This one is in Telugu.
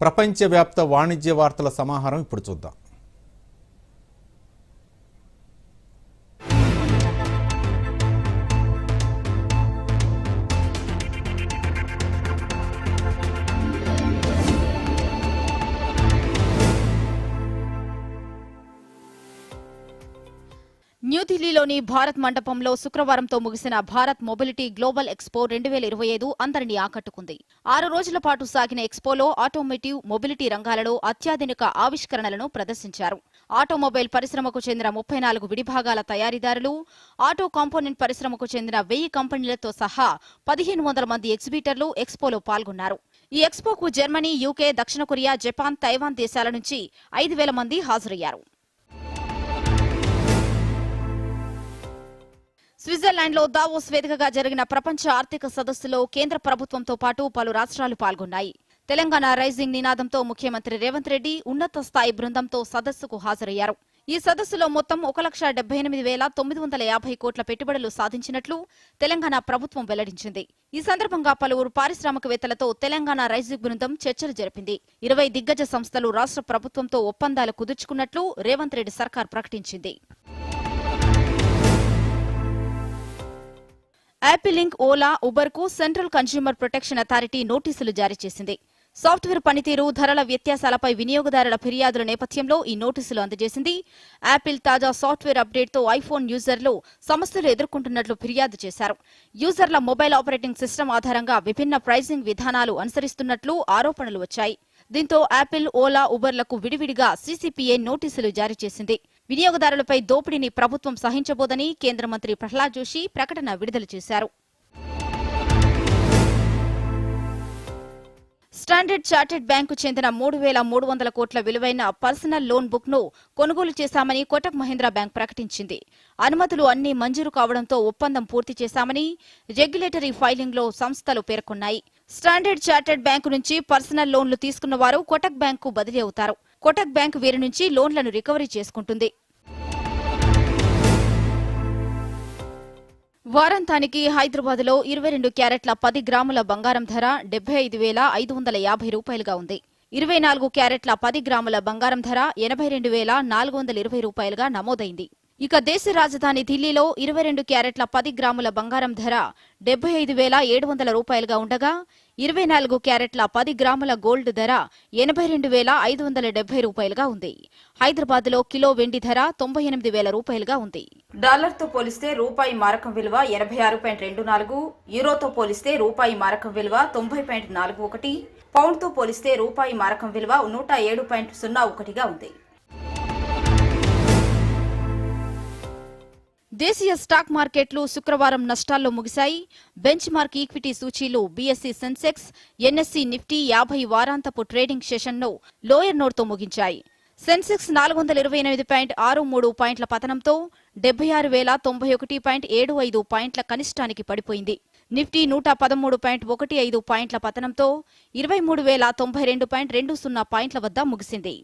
ప్రపంచవ్యాప్త వాణిజ్య వార్తల సమాహారం ఇప్పుడు చూద్దాం. న్యూఢిల్లీలోని భారత్ మండపంలో శుక్రవారంతో ముగిసిన భారత్ మొబిలిటీ గ్లోబల్ ఎక్స్పో రెండు వేల ఇరవై ఐదు అందరినీ ఆకట్టుకుంది. ఆరు రోజుల పాటు సాగిన ఎక్స్పోలో ఆటోమేటివ్ మొబిలిటీ రంగాలలో అత్యాధునిక ఆవిష్కరణలను ప్రదర్శించారు. ఆటోమొబైల్ పరిశ్రమకు చెందిన ముప్పై నాలుగు విడిభాగాల తయారీదారులు ఆటో కాంపోనెంట్ పరిశ్రమకు చెందిన వెయ్యి కంపెనీలతో సహా పదిహేను వందల మంది ఎగ్జిబిటర్లు ఎక్స్పోలో పాల్గొన్నారు. ఈ ఎక్స్పోకు జర్మనీ యూకే దక్షిణ కొరియా జపాన్ తైవాన్ దేశాల నుంచి ఐదు వేల మంది హాజరయ్యారు. స్విట్జర్లాండ్లో దావోస్ వేదికగా జరిగిన ప్రపంచ ఆర్థిక సదస్సులో కేంద్ర ప్రభుత్వంతో పాటు పలు రాష్ట్రాలు పాల్గొన్నాయి. తెలంగాణ రైజింగ్ నినాదంతో ముఖ్యమంత్రి రేవంత్ రెడ్డి ఉన్నత స్థాయి బృందంతో సదస్సుకు హాజరయ్యారు. ఈ సదస్సులో మొత్తం ఒక లక్ష డెబ్బై ఎనిమిది వేల తొమ్మిది వందల యాభై కోట్ల పెట్టుబడులు సాధించినట్లు తెలంగాణ ప్రభుత్వం వెల్లడించింది. ఈ సందర్భంగా పలువురు పారిశ్రామికవేత్తలతో తెలంగాణ రైజింగ్ బృందం చర్చలు జరిపింది. ఇరవై దిగ్గజ సంస్థలు రాష్ట్ర ప్రభుత్వంతో ఒప్పందాలు కుదుర్చుకున్నట్లు రేవంత్ రెడ్డి సర్కార్ ప్రకటించింది. యాపిలింక్ ఓలా ఉబర్కు సెంట్రల్ కన్స్యూమర్ ప్రొటెక్షన్ అథారిటీ నోటీసులు జారీ చేసింది. సాఫ్ట్వేర్ పనితీరు ధరల వ్యత్యాసాలపై వినియోగదారుల ఫిర్యాదుల నేపథ్యంలో ఈ నోటీసులు అందజేసింది. యాపిల్ తాజా సాఫ్ట్వేర్ అప్డేట్తో ఐఫోన్ యూజర్లు సమస్యలు ఎదుర్కొంటున్నట్లు ఫిర్యాదు చేశారు. యూజర్ల మొబైల్ ఆపరేటింగ్ సిస్టమ్ ఆధారంగా విభిన్న ప్రైజింగ్ విధానాలు అనుసరిస్తున్నట్లు ఆరోపణలు వచ్చాయి. దీంతో యాపిల్ ఓలా ఉబర్లకు విడివిడిగా సీసీపీఏ నోటీసులు జారీ చేసింది. వినియోగదారులపై దోపిడీని ప్రభుత్వం సహించబోదని కేంద్ర మంత్రి ప్రహ్లాద్ జోషి ప్రకటన విడుదల చేశారు. స్టాండర్డ్ చార్టెడ్ బ్యాంకు చెందిన మూడు వేల మూడు వందల కోట్ల విలువైన పర్సనల్ లోన్ బుక్ను కొనుగోలు చేశామని కోటక్ మహీంద్రా బ్యాంక్ ప్రకటించింది. అనుమతులు అన్ని మంజూరు కావడంతో ఒప్పందం పూర్తి చేశామని రెగ్యులేటరీ ఫైలింగ్లో సంస్థలు పేర్కొన్నాయి. స్టాండర్డ్ చార్టెడ్ బ్యాంకు నుంచి పర్సనల్ లోన్లు తీసుకున్న వారు కోటక్ బ్యాంకు బదిలీ అవుతారు. కోటక్ బ్యాంక్ వీరి నుంచి లోన్లను రికవరీ చేసుకుంటుంది. వారాంతానికి హైదరాబాద్లో ఇరవై రెండు క్యారెట్ల పది గ్రాముల బంగారం ధర డెబ్బై ఐదు వేల ఐదు వందల యాభై రూపాయలుగా ఉంది. ఇరవై నాలుగు క్యారెట్ల పది గ్రాముల బంగారం ధర ఎనభై రెండు వేల నాలుగు వందల ఇరవై రూపాయలుగా నమోదైంది. ఇక దేశ రాజధాని ఢిల్లీలో ఇరవై రెండు క్యారెట్ల పది గ్రాముల బంగారం ధర డెబ్బై ఐదు వేల ఏడు వందల రూపాయలుగా ఉండగా ఇరవై నాలుగు క్యారెట్ల పది గ్రాముల గోల్డ్ ధర ఎనభై రెండు వేల ఐదు వందల డెబ్బై రూపాయలుగా ఉంది. హైదరాబాద్లో కిలో వెండి ధర తొంభై ఎనిమిది వేల రూపాయలుగా ఉంది. డాలర్తో పోలిస్తే రూపాయి మారకం విలువ ఎనభై ఆరు పాయింట్ రెండు నాలుగు యూరోతో పోలిస్తే రూపాయి మారకం విలువ తొంభై పాయింట్ నాలుగు ఒకటి పౌండ్తో పోలిస్తే రూపాయి మారకం విలువ నూట ఏడు పాయింట్ సున్నా ఒకటిగా ఉంది. దేశీయ స్టాక్ మార్కెట్లు శుక్రవారం నష్టాల్లో ముగిశాయి. బెంచ్ మార్క్ ఈక్విటీ సూచీలు బీఎస్సీ సెన్సెక్స్ ఎన్ఎస్సీ నిఫ్టీ యాభై వారాంతపు ట్రేడింగ్ సెషన్ను లోయర్ నోట్తో ముగించాయి. సెన్సెక్స్ నాలుగు వందల ఇరవై ఎనిమిది పాయింట్ ఆరు మూడు పాయింట్ల పతనంతో డెబ్బై ఆరు వేల తొంభై ఒకటి పాయింట్ ఏడు ఐదు పాయింట్ల కనిష్టానికి పడిపోయింది. నిఫ్టీ నూట పదమూడు పాయింట్ ఒకటి ఐదు పాయింట్ల పతనంతో ఇరవై మూడు వేల తొంభై రెండు పాయింట్ రెండు సున్నా పాయింట్ల వద్ద ముగిసింది.